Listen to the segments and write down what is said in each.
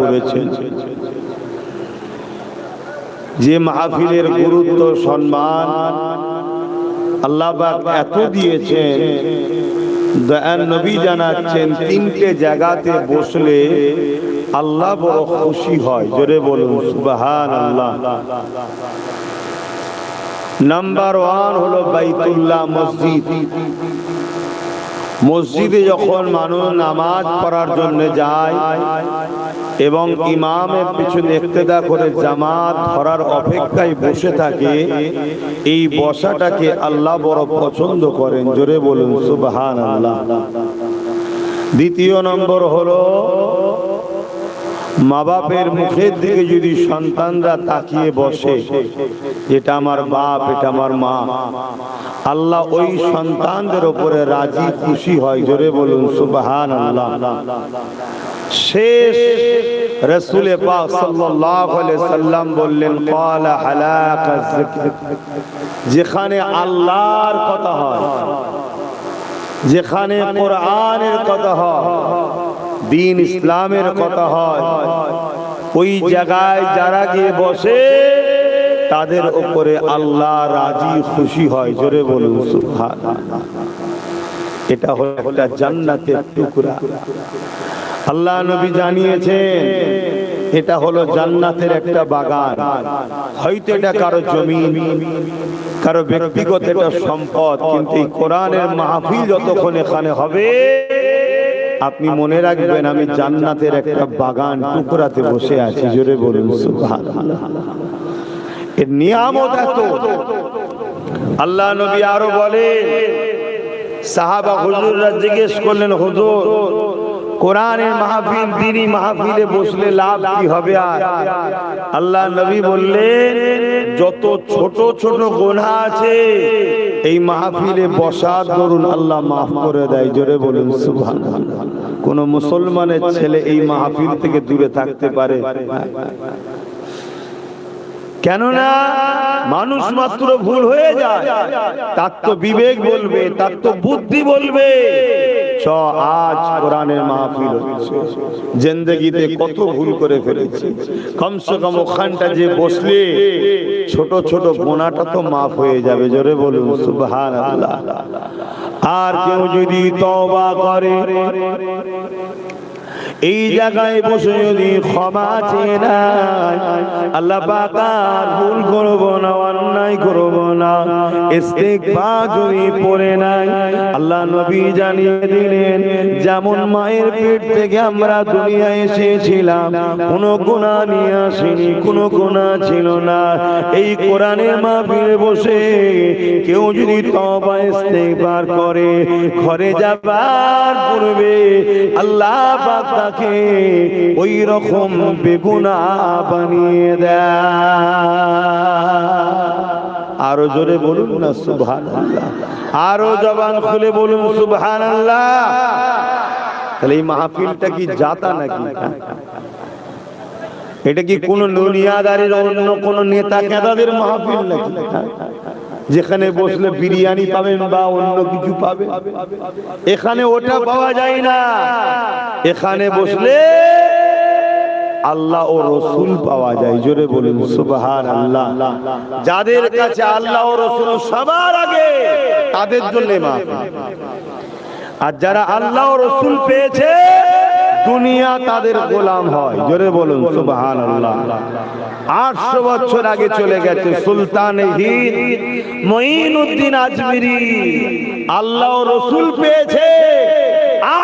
করেছেন। যে মাহফিলের গুরুত্ব, সম্মান আল্লাহ এত দিয়েছেন নবী জানাচ্ছেন, তিনটে জায়গাতে বসলে আল্লাহ বড় খুশি হয়। জোরে বলুন সুবাহান আল্লাহ নাম্বার ওয়ান হলো বাইতুল্লাহ মসজিদ। মসজিদে যখন মানুষ নামাজ পড়ার জন্য যায় এবং ইমামের পিছনে ইক্তেদা করে জামাত ধরার অপেক্ষায় বসে থাকে এই বসাটাকে আল্লাহ বড় পছন্দ করেন জোরে বলুন সুবহান আল্লাহ দ্বিতীয় নম্বর হলো মা বাপের মুখের দিকে যদি সন্তানরা তাকিয়ে বসে এটা আমার বাপ এটা আমার মা। আল্লাহ ওই সন্তানদের উপরে রাজি, খুশি হয়। জোরে বলুন সুবহান আল্লাহ শেষ রসুলে পাক সাল্লাম বললেন যেখানে আল্লাহর কথা হয়, যেখানে কোরআনের কথা হয়, দিন ইসলামের কথা হয়, ওই জায়গায় যারা গিয়ে বসে তাদের উপরে আল্লাহ রাজি খুশি হয়। জোরে বলুন এটা হলো একটা জান্নাতের টুকরা। আল্লাহ নবী জানিয়েছেন এটা হলো জান্নাতের একটা বাগান। হয়তো এটা কারও জমি কারও ব্যক্তিগত একটা সম্পদ কিন্তু এই কোরআনের মাহফিল যতক্ষণ এখানে হবে আপনি মনে রাখবেন আমি জান্নাতের একটা বাগান টুকরাতে বসে আছি। জোরে বলুন সুবহানাল্লাহ। নিয়ামত এত। আল্লাহ নবী আরও বলে সাহাবা হুজুররা জিজ্ঞেস করলেন, হুজুর, কোরআনের মাহফিল, দিনী মাহফিলে বসলে লাভ কি হবে আর? আল্লাহ নবী বললেন, যত ছোট ছোট গোনা আছে, এই মাহফিলে বসার দরুন আল্লাহ মাফ করে দেয়। জোরে বলুন, সুবহানাল্লাহ। কোন মুসলমানের ছেলে এই মাহফিল থেকে দূরে থাকতে পারে? কেননা মানুষ মাত্র ভুল হয়ে যায়। তার তো বিবেক বলবে তার তো বুদ্ধি বলবে। চ আজ কোরআনের মাহফিল হচ্ছে। জিন্দগিতে কত ভুল করে ফেলেছি। কমসে কম ওখানটা যে বসলে ছোট ছোট গোনাটা তো মাফ হয়ে যাবে। জোরে বলুন সুবহান আল্লাহ আর কেউ যদি তওবা করে এই জায়গায় বসে যদি ক্ষমা চেয়ে আল্লাহ পাক আর ভুল করব না, অন্যায় করব না, ইস্তেগফার যদি পড়ে নাই আল্লাহ নবী জানিয়ে দিলেন, যেমন মায়ের পেট থেকে আমরা দুনিয়ায় এসেছিলাম, কোনো গুনাহ নিয়ে আসেনি, কোনো গুনাহ ছিল না। এই কোরআনের মাহফিলে বসে কেউ যদি তওবা, ইস্তেগফার করে, ঘরে যাবার পূর্বে আল্লাহ পাক তাকে ওই রকম বেগুনা বানিয়ে দেয়। জোরে বলুন না সুবহান আরও জবান খুলে বলুন সুবহান তাহলে এই মাহফিলটা কি জাতা নাকি? এটা কি কোন দুনিয়াদারের অন্য কোন নেতা কেদাদের মাহফিল নাকি? যেখানে বসলে বিরিয়ানি পাবেন বা অন্য কিছু পাবেন। এখানে ওটা পাওয়া যায় না। এখানে বসলে আল্লাহ ও রসুল পাওয়া যায়। জোরে বলুন সুবহান আল্লাহ যাদের কাছে আল্লাহ ও রসুল সবার আগে তাদের জন্য আর যারা আল্লাহ ও রসুল পেয়েছে দুনিয়া তাদের গোলাম হয়। জোরে বলুন সুবহান আটশো বছর আগে চলে গেছে সুলতান হিন্দ, মঈনুদ্দিন আজমিরি। আল্লাহ রসুল পেয়েছে।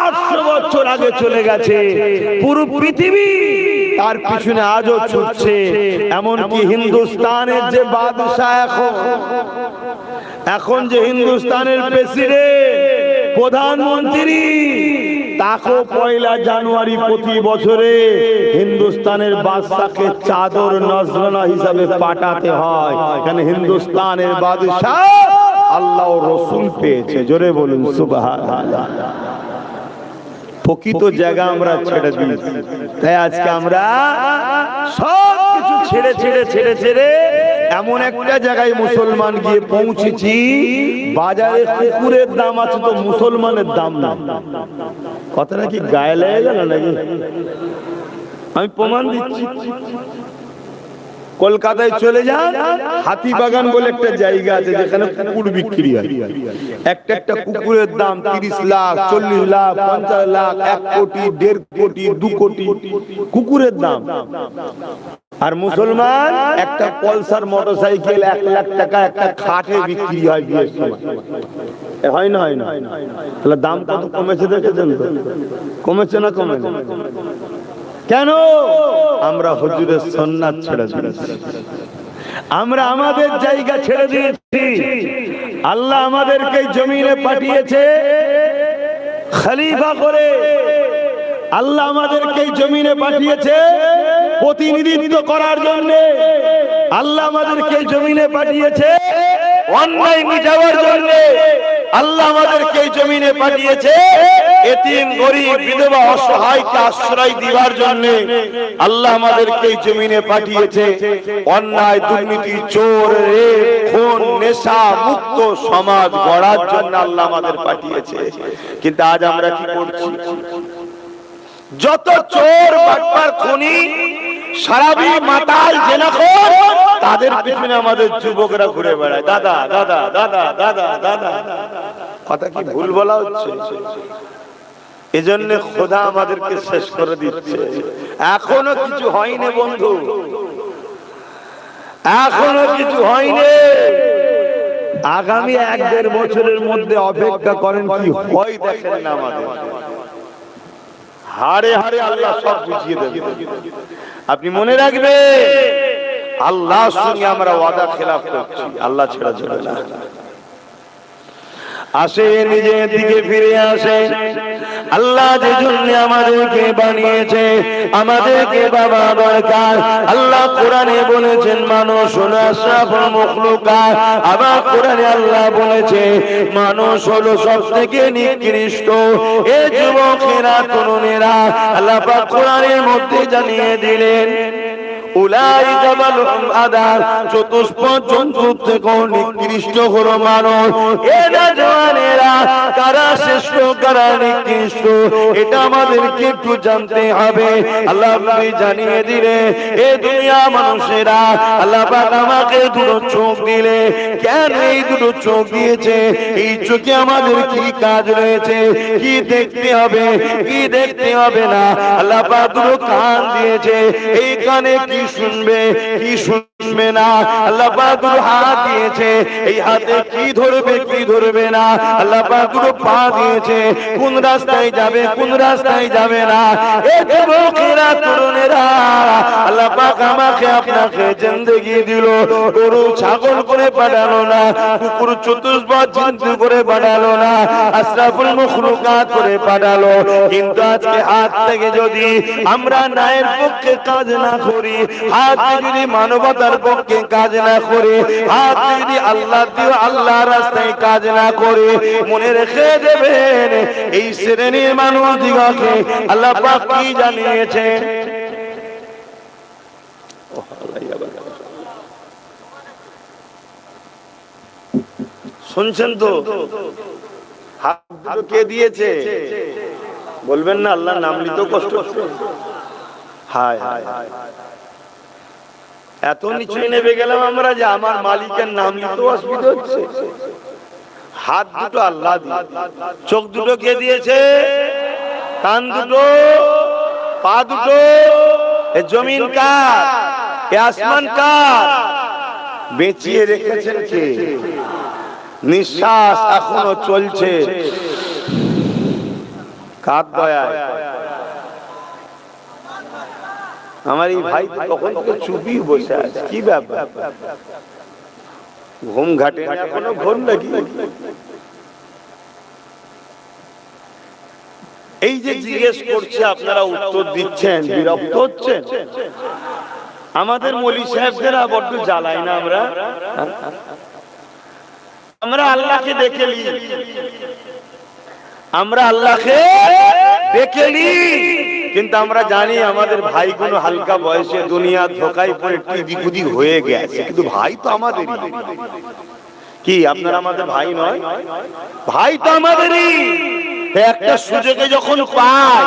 আটশো বছর আগে চলে গেছে। পুরো পৃথিবী তার পিছনে আজও ছুটছে। এমনকি হিন্দুস্তানের যে বাদশাহ এখন এখন যে হিন্দুস্তানের প্রেসিডেন্ট প্রধানমন্ত্রী তাকেও পয়লা জানুয়ারি প্রতি বছরে হিন্দুস্তানের বাদশাকে চাদর নজরানা হিসাবে পাঠাতে হয়। কেন হিন্দুস্তানের বাদশাহ আল্লাহ রসুল পেয়েছে। জোরে বলুন, সুবহানাল্লাহ। প্রকৃত জায়গা আমরা ছেড়ে দিই তাই আজকে আমরা সব কিছু ছেড়ে ছেড়ে ছেড়ে ছেড়ে এমন একটা জায়গায় মুসলমান গিয়ে পৌঁছেছি, বাজারে কুকুরের দাম আছে তো মুসলমানের দাম না। কথাটা কি গায়ে লেগে গেল নাকি? আমি প্রমাণ দিচ্ছি। কলকাতায় চলে যান, হাতিবাগান বলে একটা জায়গা আছে যেখানে কুকুর বিক্রি হয়। একটা একটা কুকুরের দাম তিরিশ লাখ, চল্লিশ লাখ, পঞ্চাশ লাখ, এক কোটি, দেড় কোটি, দু কোটি। কুকুরের দাম। আর মুসলমান একটা পলসার মোটরসাইকেল এক লাখ টাকা একটা খাটে বিক্রি হয় বিয়ের সময়। হয় না হয় না। তাহলে দাম কত কমেছে দেখেছেন তো? কমেছে না কমেছে? কেন? আমরা হুজুরের সন্ন্যাত ছেড়ে দিয়েছি। আমরা আমাদের জায়গা ছেড়ে দিয়েছি। আল্লাহ আমাদেরকে জমিনে পাঠিয়েছে খলিফা করে। আল্লাহ আমাদেরকে জমিনে পাঠিয়েছে প্রতিনিধিত্ব করার জন্য আল্লাহ আমাদেরকে জমিনে পাঠিয়েছে। অন্যায় মিটাবার জন্য আল্লাহ আমাদেরকে জমিনে পাঠিয়েছে। এতিম গরিব বিধবা অসহায়কে আশ্রয় দিবার জন্য আল্লাহ আমাদেরকে জমিনে পাঠিয়েছে। অন্যায়, দুর্নীতি, চোর, রেপ, খুন, নেশা, মুক্ত সমাজ গড়ার জন্য আল্লাহ আমাদের পাঠিয়েছে। কিন্তু আজ আমরা কি করছি? যত চোর বাটপার খুনি সারাবি মাতাল জেনাখোর তাদের পিছনে আমাদের যুবকরা ঘুরে বেড়ায়। দাদা দাদা দাদা দাদা দাদা। কথা কি ভুল বলা হচ্ছে? এজন্য খোদা আমাদেরকে শেষ করে দিচ্ছে। এখনও কিছু হয়নি বন্ধু। এখনও কিছু হয়নি। আগামী এক দেড় বছরের মধ্যে অপেক্ষা করেন কি হয় দেখেন না আমাদের। হারে হারে আল্লাহ সব বুঝিয়ে দেবে। আপনি মনে রাখবে আল্লাহর সঙ্গে আমরা ওয়াদা খেলাফ করছি, আল্লাহ ছেড়া না। আসে, নিজের দিকে ফিরে আসে। আল্লাহ যে জন্য আমাদেরকে বানিয়েছে, আমাদেরকে বাবা দরকার। আল্লাহ কোরআনে বলেছেন, মানুষ হলো আশরাফুল মখলুকাত। আবার কোরআনে আল্লাহ বলেছে, মানুষ হলো সব থেকে নিকৃষ্ট। এ যুবকেরা, তরুণেরা, আল্লাহ পাক কোরআনের মধ্যে জানিয়ে দিলেন উলাইকা বালুম আদার চতুষ্পদ জন্তুর থেকে নিকৃষ্ট হলো মানুষ। এরা জওয়ানেরা কারা শ্রেষ্ঠ কারা এটা আমাদেরকে একটু জানতে হবে। আল্লাহ জানিয়ে দিলে, এ দুনিয়া মানুষেরা, আল্লাহ আমাকে দুটো চোখ দিলে। কেন এই দুটো চোখ দিয়েছে? এই চোখে আমাদের কি কাজ রয়েছে? কি দেখতে হবে? কি দেখতে হবে না? আল্লাহ দুটো কান দিয়েছে। এই কানে কি শুনবে? কি শুনবে না? আল্লাহ দুটো হাত দিয়েছে। এই হাতে কি ধরবে কি ধরবে না? আল্লাহ দুটো পা দিয়েছে। কোন রাস্তায় যাবে, কোন রাস্তায় যাবে না। যুবকেরা, তরুণেরা, আল্লাহ পাক আমাকে আপনাকে দিল। গরু ছাগল করে পাঠালো না, কুকুর চতুষ্পদ করে পাঠালো না, আশরাফুল মখলুকাত করে পাঠালো। কিন্তু আজকে হাত থেকে যদি আমরা ন্যায়ের পক্ষে কাজ না করি, হাত যদি মানবতার পক্ষে কাজ না করি, হাত যদি আল্লাহ আল্লাহ রাস্তায় কাজ না করে, মনে রেখে দেবেন এই শ্রেণির মানুষ দিগকে আল্লাহ কি জানিয়েছে শুনছেন তো? কে দিয়েছে? বলবেন না আল্লাহ নাম নিতেও কষ্ট এত নিচু নেবে গেলাম আমরা যে আমার মালিকের নাম নিতেও অসুবিধা হচ্ছে। হাত দুটো আল্লাহ চোখ দুটো কে দিয়েছে? কান দুটো? পা দুটো? এ জমিন কার? এ আসমান কার? বেঁচিয়ে রেখেছেন কে? নিঃশ্বাস এখনও চলছে। কার দয়ায়? আমার এই ভাই তখন থেকে চুপি বসে আছে। কি ব্যাপার? ঘুম ঘাটে না ঘুম নাকি? এই যে জিজ্ঞেস করছে, আপনারা উত্তর দিচ্ছেন, বিরক্ত হচ্ছেন? আমাদের মলি সাহেবদের বড্ড জ্বালাই না আমরা? আমরা আল্লাহকে দেখে আমরা আল্লাহকে দেখে নি কিন্তু আমরা জানি আমাদের ভাই কোনো হালকা বয়সে দুনিয়া ধোকায় পরে টিদি হয়ে গেছে। কিন্তু ভাই তো আমাদের কি, আপনারা আমাদের ভাই নয়? ভাই তো আমাদেরই। একটা সুযোগে যখন পাই,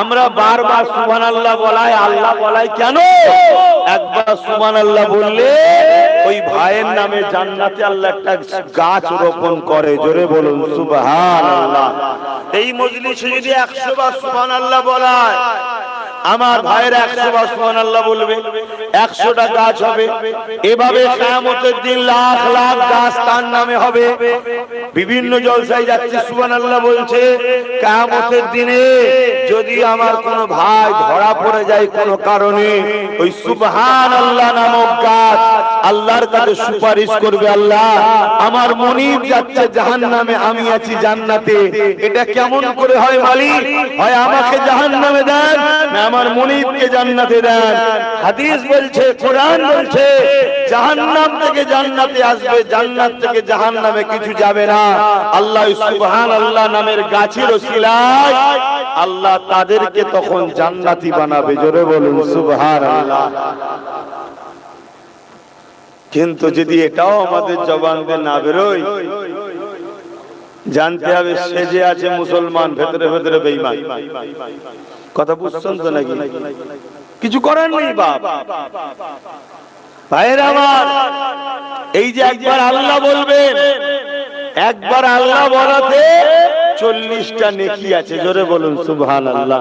আমরা বারবার সুমান আল্লাহ বলাই আল্লাহ বলাই কেন? একবার সুমান আল্লাহ বললে ওই ভাইয়ের নামে জান্নাতে আল্লাহ একটা গাছ রোপণ করে। জোরে বলুন সুবাহ এই মজলিসে যদি একশো বার সুবান আল্লাহ বলায় আমার ভাইয়ের একশো বার আল্লাহ বলবে, একশোটা গাছ হবে, এভাবে দিন লাখ লাখ গাছ তার নামে হবে। বিভিন্ন জলসায় যাচ্ছে সুবহান আল্লাহ বলছে, কিয়ামতের দিনে যদি আমার কোনো ভাই ধরা পড়ে যায় কোনো কারণে, ওই সুবহান আল্লাহ নামক গাছ আল্লাহর কাছে সুপারিশ করবে আল্লাহ, আমার মনিব যাচ্ছে জাহান্নামে, আমি আছি জান্নাতে। এটা কেমন করে হয় মালিক? হয় আমাকে জাহান্নামে দেন, না আমার মনিবকে জান্নাতে দেন। হাদিস বলছে, কোরআন বলছে, জাহান্নাম থেকে জান্নাতে আসবে, জান্নাত থেকে জাহান্নামে কিছু যাবে না। আল্লাহ সুবহান আল্লাহ নামের গাছের ওসিলায় আল্লাহ তাদেরকে তখন জান্নাতি বানাবে। জোরে বলুন সুবহান আল্লাহ কিন্তু যদি এটাও আমাদের জবান দিয়ে না বেরোয়, জানতে হবে সে যে আছে মুসলমান, ভেতরে ভেতরে বেঈমান। কথা বুঝছেন তো নাকি? কিছু করার নেই বাপ। ভাইয়ের আমার এই যে একবার আল্লাহ বলবেন একবার আল্লাহ বলাতে চল্লিশটা নেকি আছে। জোরে বলুন সুবহান আল্লাহ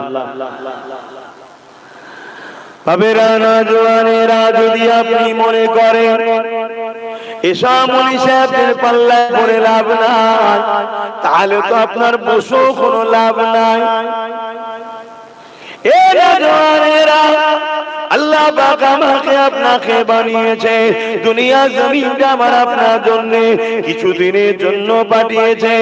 না যদি আপনি মনে করেন এসামুলি সাহেবের পাল্লায় পড়ে লাভ নাই তাহলে তো আপনার বসেও কোনো লাভ নাই। এ নজওয়ানেরা আল্লাহ পাক আমাকে আপনাকে বানিয়েছে। দুনিয়া জমিনটা আমার আপনার জন্য কিছু দিনের জন্য পাঠিয়েছে।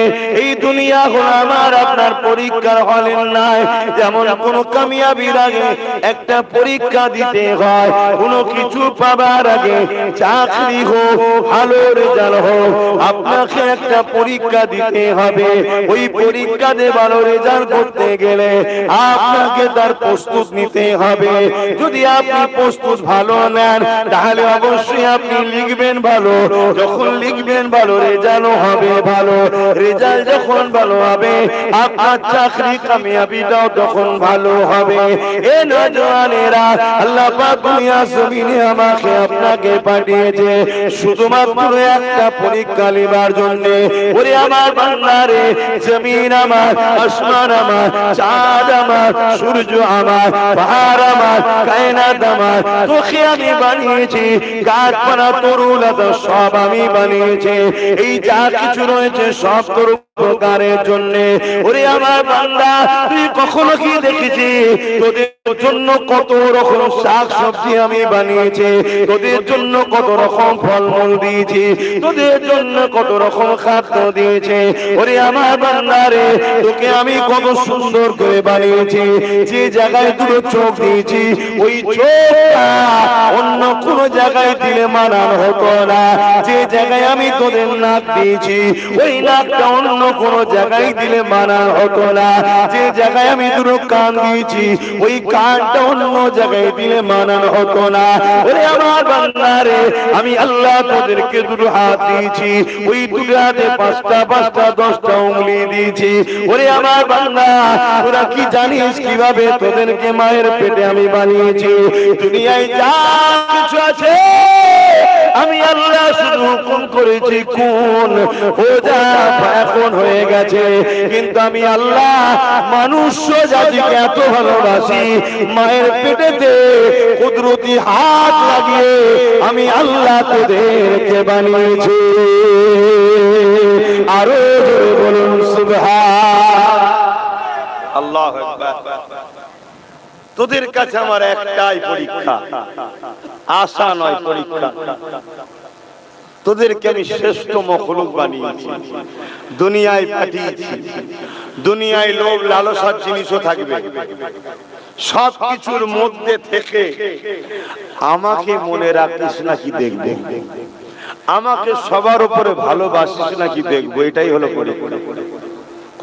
এই দুনিয়া হলো আমার, আপনার পরীক্ষার হলেন নাই যেমন কোন কামিয়াবির আগে একটা পরীক্ষা দিতে হয়, কোনো কিছু পাবার আগে চাকরি হোক, ভালো রেজাল্ট হোক, আপনাকে একটা পরীক্ষা দিতে হবে। ওই পরীক্ষা দিয়ে ভালো রেজাল্ট করতে গেলে আপনাকে তার প্রস্তুত নিতে হবে। যদি আপনি প্রস্তুত ভালো নেন, তাহলে অবশ্যই আপনি লিখবেন ভালো। যখন লিখবেন ভালো রেজাল্ট হবে ভালো। রেজাল্ট যখন ভালো হবে, আপনার চাকরি কামিয়াবিটাও তখন ভালো হবে। এ নজওয়ানেরা আল্লাহ পাক দুনিয়া জমিনে আমাকে আপনাকে পাঠিয়েছে। শুধুমাত্র একটা পরীক্ষা নেবার জন্য। ওরে আমার বাংলারে জমিন আমার, আসমান আমার, চাঁদ আমার, সূর্য আমার, পাহাড় আমার আমার তোকে আমি বানিয়েছি গাছপালা তরুলতা সব আমি বানিয়েছি। এই যা কিছু রয়েছে সব তোর উপকারের জন্য। ওরে আমার বান্দা, তুই কখনো কি দেখেছি তোদের জন্য কত রকম শাক সবজি আমি বানিয়েছি, তোদের জন্য কত রকম ফলমূল দিয়েছি, তোদের জন্য কত রকম খাদ্য দিয়েছে। ওরে আমার বান্দারে তোকে আমি কত সুন্দর করে বানিয়েছি, যে জায়গায় দুটো চোখ দিয়েছি, ওই চোখটা অন্য কোন জায়গায় দিলে মানান হতো না। যে জায়গায় আমি তোদের নাক দিয়েছি, ওই নাকটা অন্য কোন জায়গায় দিলে মানান হতো না। যে জায়গায় আমি দুটো কান দিয়েছি, ওই কানটা অন্য জায়গায় দিলে মানান হতো না। আমার আমি আল্লাহ তোদেরকে দুটো হাত দিয়েছি, ওই পাঁচটা পাঁচটা, দশটা উঙ্গলি দিয়েছি। ওরে আমার তোরা কি জানিস কীভাবে তোদেরকে মায়ের পেটে আমি বানিয়েছি? দুনিয়ায় যা কিছু আছে আমি আল্লাহ শুধু হুকুম করেছি, কোন যা, এখন হয়ে গেছে। কিন্তু আমি আল্লাহ মানুষ জাতিকে এত ভালোবাসি, মায়ের পেটেতে কুদরতি হাত লাগিয়ে আমি আল্লাহ তোদেরকে বানিয়েছি। আরও বলুন, সুবহান। আল্লাহ তোদের কাছে আমার একটাই পরীক্ষা। আশা নয় পরীক্ষা। তোদেরকে আমি শ্রেষ্ঠ মখলুক বানিয়েছি। দুনিয়ায় পাঠিয়েছি। দুনিয়ায় লোভ লালসার জিনিসও থাকবে। সব কিছুর মধ্যে থেকে আমাকে মনে রাখিস নাকি দেখবে? আমাকে সবার উপরে ভালোবাসিস নাকি দেখব? এটাই হলো পরীক্ষা।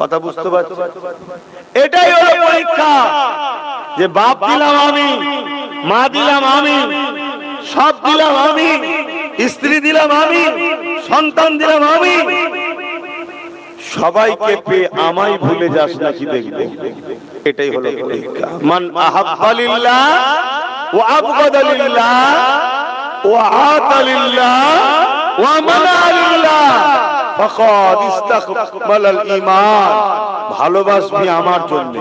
কথা বুঝতে পারছ? এটাই হলো পরীক্ষা। যে বাপ দিলাম আমি মা দিলাম আমি সব দিলাম আমি স্ত্রী দিলাম আমি সন্তান দিলাম আমি। সবাইকে পেয়ে আমায় ভুলে যাস নাকি দেখবে? এটাই হলো পরীক্ষা। মান আহাব্বালিল্লাহ ওয়া আবগাদালিল্লাহ ওয়া আতালিল্লাহ ওয়া মানালিল্লাহ ফাকাদ ইস্তাকবালাল ঈমান ভালোবাসবি আমার জন্য।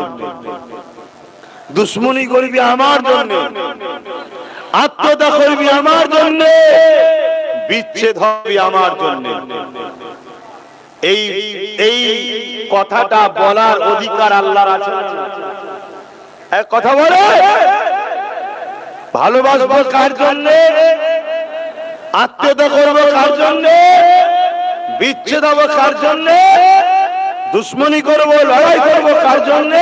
দুশ্মনী করবি আমার জন্য। আত্মদা করবি আমার জন্য। বিচ্ছেদ হবি আমার জন্য। এই এই কথাটা বলার অধিকার আল্লাহর আছে। এক কথা বলে। ভালোবাসবো কার জন্য? আত্মীয়তা করব কার জন্য? বিচ্ছেদ হব কার জন্য? দুশ্মনী করব, লড়াই করব কার জন্য?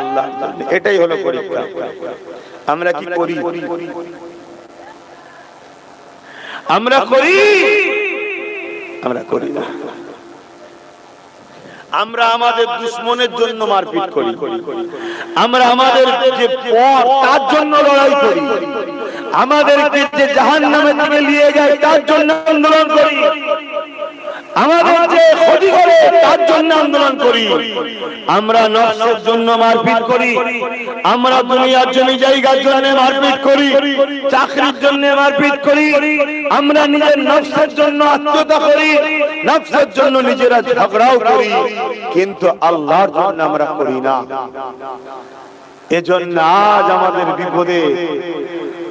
আল্লাহ এটাই হলো পরীক্ষা। আমরা কি করি? আমরা করি? আমরা করি না। আমরা আমাদের দুশ্মনের জন্য মারপিট করি। আমরা আমাদের যে পথ, তার জন্য লড়াই করি। আমাদেরকে যে জাহান নামে থেকে নিয়ে যায়, তার জন্য আন্দোলন করি। আমাদের যে ক্ষতি করে তার জন্য আন্দোলন করি। আমরা জন্য মারপিট করি। আমরা দুনিয়ার জমি জায়গার জন্য মারপিট করি। চাকরির জন্য মারপিট করি। আমরা নিজের জন্য আত্মীয়তা করি। জন্য নিজেরা ঝগড়াও করি। কিন্তু আল্লাহর জন্য আমরা করি না। এজন্য আজ আমাদের বিপদে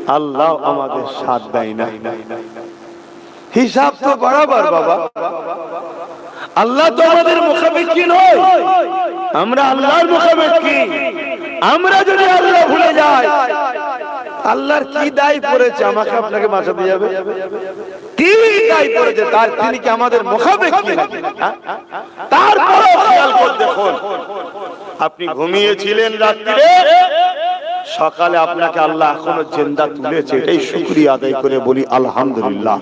আল্লাহ আমাদের সাথ দেয় না। হিসাব তো বরাবর, বাবা। আল্লাহ তো আমাদের মুখাপেক্ষি নয়। আমরা আল্লাহর মুখাপেক্ষি। আমরা যদি আল্লাহ ভুলে যাই, আল্লাহর কি দায় পড়েছে আমাকে আপনাকে বাঁচাতে যাবে? কি দায় পড়েছে? তার তিনি কি আমাদের মুখাপেক্ষি? হ্যাঁ? খেয়াল করে দেখুন। আপনি ঘুমিয়েছিলেন রাত্রিরে সকালে আপনাকে আল্লাহ এখনও জেন্দা তুলেছে এটাই শুক্রিয়া আদায় করে বলি আলহামদুলিল্লাহ।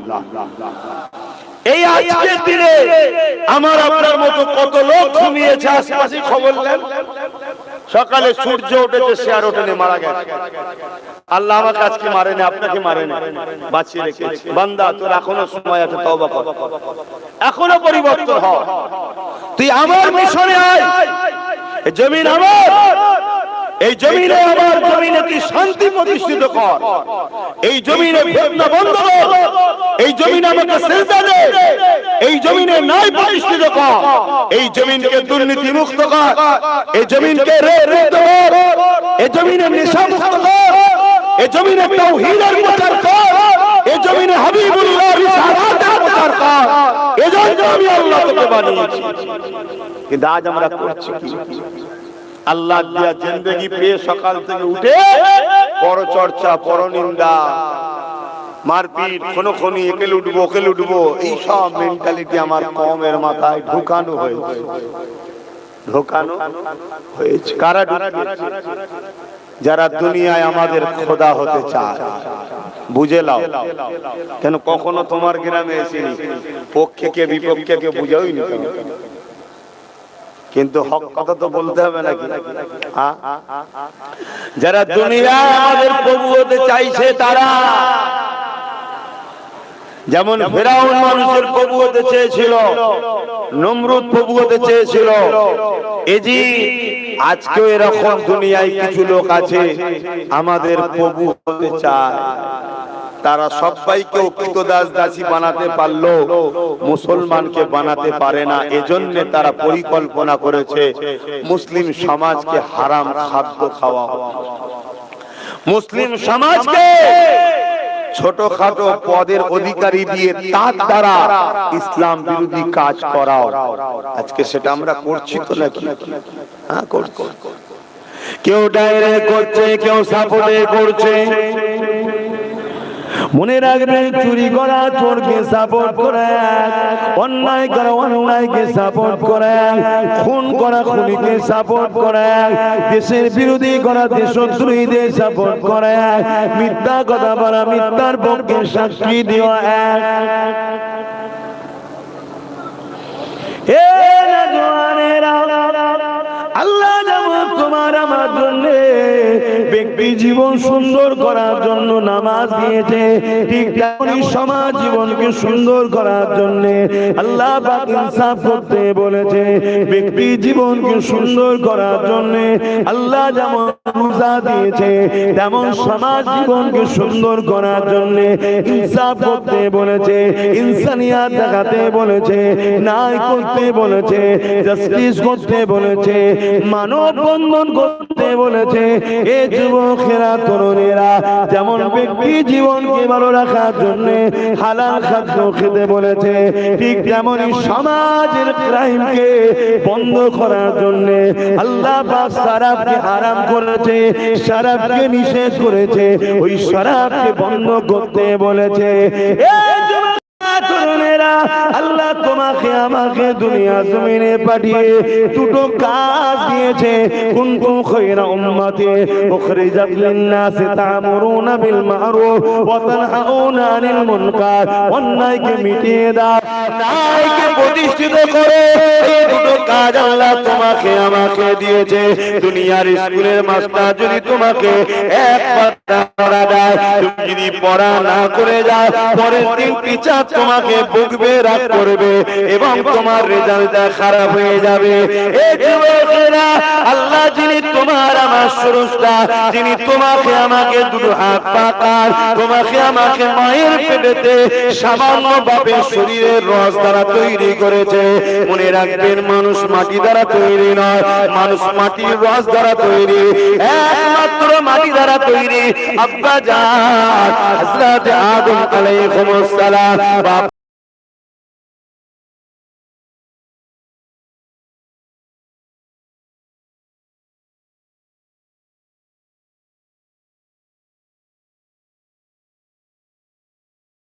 এই আজকের দিনে আমার আপনার মতো কত লোক ঘুমিয়েছে, আশেপাশে খবর নেন। সকালে সূর্য উঠেছে আর ওঠেনি, মারা গেছে। আল্লাহ আমাকে আজকে মারেনি, আপনাকে মারেনি, বাঁচিয়ে রেখেছে। বান্দা, তোর এখনও সময় আছে, তওবা কর। এখনও পরিবর্তন হ। তুই আমার মিশনে আয় জমিন আমার। এই জমিনে আমার জমিনে তুই শান্তি প্রতিষ্ঠিত কর। এই জমিনে ফেতনা বন্ধ কর। এই জমিনে আমাকে সেজদা দে। এই জমিনে ন্যায় প্রতিষ্ঠিত কর। এই জমিনকে দুর্নীতি মুক্ত কর। এই জমিনকে রে মুক্ত কর। এই জমিনে নেশা মুক্ত কর। এই জমিনে তাওহীদের প্রচার কর। এই জমিনে হাবিবুল্লাহ রিসালাতের প্রচার কর। এজন্য আমি আল্লাহ তোকে বানিয়েছি। কিন্তু আজ আমরা করছি কি? আল্লাহ দিয়া জিন্দগি পেয়ে সকাল থেকে উঠে পরচর্চা পরনিন্দা মারপিট খনি একে লুটবো ওকে লুটবো এই সব মেন্টালিটি আমার কমের মাথায় ঢুকানো হয়েছে। ঢোকানো হয়েছে। কারা যারা দুনিয়ায় আমাদের খোদা হতে চায়। বুঝে লাও। কেন কখনো তোমার গ্রামে এসেনি? পক্ষে কে, বিপক্ষে কে বুঝাওই নি? কিন্তু হক কথা তো বলতে হবে নাকি? যারা দুনিয়ায় আমাদের প্রভু হতে চাইছে তারা। যেমন ফেরাউন মানুষের প্রভু হতে চেয়েছিল নমরুদ প্রভু হতে চেয়েছিল। এজি আজকেও এরকম দুনিয়ায় কিছু লোক আছে আমাদের প্রভু হতে চায়। তারা সবাইকে দাস দাসী বানাতে পারল, মুসলমানকে বানাতে পারে না। এজন্য তারা পরিকল্পনা করেছে মুসলিম সমাজকে হারাম খাদ্য খাওয়া মুসলিম সমাজকে ছোটখাটো পদের অধিকারী দিয়ে তার দ্বারা ইসলাম বিরোধী কাজ করাও। আজকে সেটা আমরা করছি তো নাকি? হ্যাঁ কেউ ডাইরেক্ট করছে, কেউ সাপোর্টে করছে। মনে রাখবেন, চুরি করা, চোরকে সাপোর্ট করে, অন্যায় করা, অন্যায়কে সাপোর্ট করে, খুন করা, খুনিকে সাপোর্ট করে, দেশের বিরোধী করা, দেশদ্রোহীদের সাপোর্ট করে, মিথ্যা কথা বলা, মিথ্যার পক্ষে সাক্ষী দেওয়া এক। আল্লাহ তোমার আমার জন্য ব্যক্তি জীবন সুন্দর করার জন্য নামাজ দিয়েছে ঠিক তেমনি সমাজ জীবনকে সুন্দর করার জন্য আল্লাহ পাক ইনসাফ করতে বলেছে। ব্যক্তি জীবনকে সুন্দর করার জন্য আল্লাহ যেমন রোজা দিয়েছে, তেমন সমাজ জীবনকে সুন্দর করার জন্য ইনসাফ করতে বলেছে, ইনসানিয়াত দেখাতে বলেছে, ন্যায় করতে বলেছে, জাস্টিস করতে বলেছে মানব বন্ধন করতে বলেছে। এ তরুণেরা, যেমন ব্যক্তি জীবনকে ভালো রাখার জন্য হালাল খাদ্য খেতে বলেছে, ঠিক তেমনই সমাজের ক্রাইমকে বন্ধ করার জন্য আল্লাহ শরাবকে করেছে শরাবকে নিষেধ করেছে, ওই শরাবকে বন্ধ করতে বলেছে। এই তরুণেরা, আল্লাহ তোমাকে, আমাকে দুনিয়া জমিনে পাঠিয়ে দুটো কাজ দিয়েছে। কুনতুম খায়রা উম্মতি উখরিজাত লিন-নাসি তা'মুরুনা বিল মা'রুফ ওয়া তানহাউনা আনিল মুনকার। অন্যায়কে মিটিয়ে দাও, ন্যায়কে প্রতিষ্ঠিত করে। এই দুটো কাজ আল্লাহ তোমাকে, আমাকে দিয়েছে। দুনিয়ার স্কুলের মাস্টার যদি তোমাকে একবার পড়া যায় তুমি যদি পড়া না করে যাও, পরের দিন টিচার তোমাকে বকবে রাগ করবে এবং তোমার রেজাল্টটা খারাপ হয়ে যাবে। আল্লাহ যিনি তোমার আমার সুরক্ষা যিনি তোমাকে আমাকে দুটো হাত পাকার তোমাকে আমাকে মায়ের পেটেতে সামান্য বাপের শরীরের রস দ্বারা তৈরি করেছে। মনে রাখবেন, মানুষ মাটি দ্বারা তৈরি নয়, মানুষ মাটির রস দ্বারা তৈরি। একমাত্র মাটি দ্বারা তৈরি আব্বা জান, হযরত আদম আলাইহিস সালাম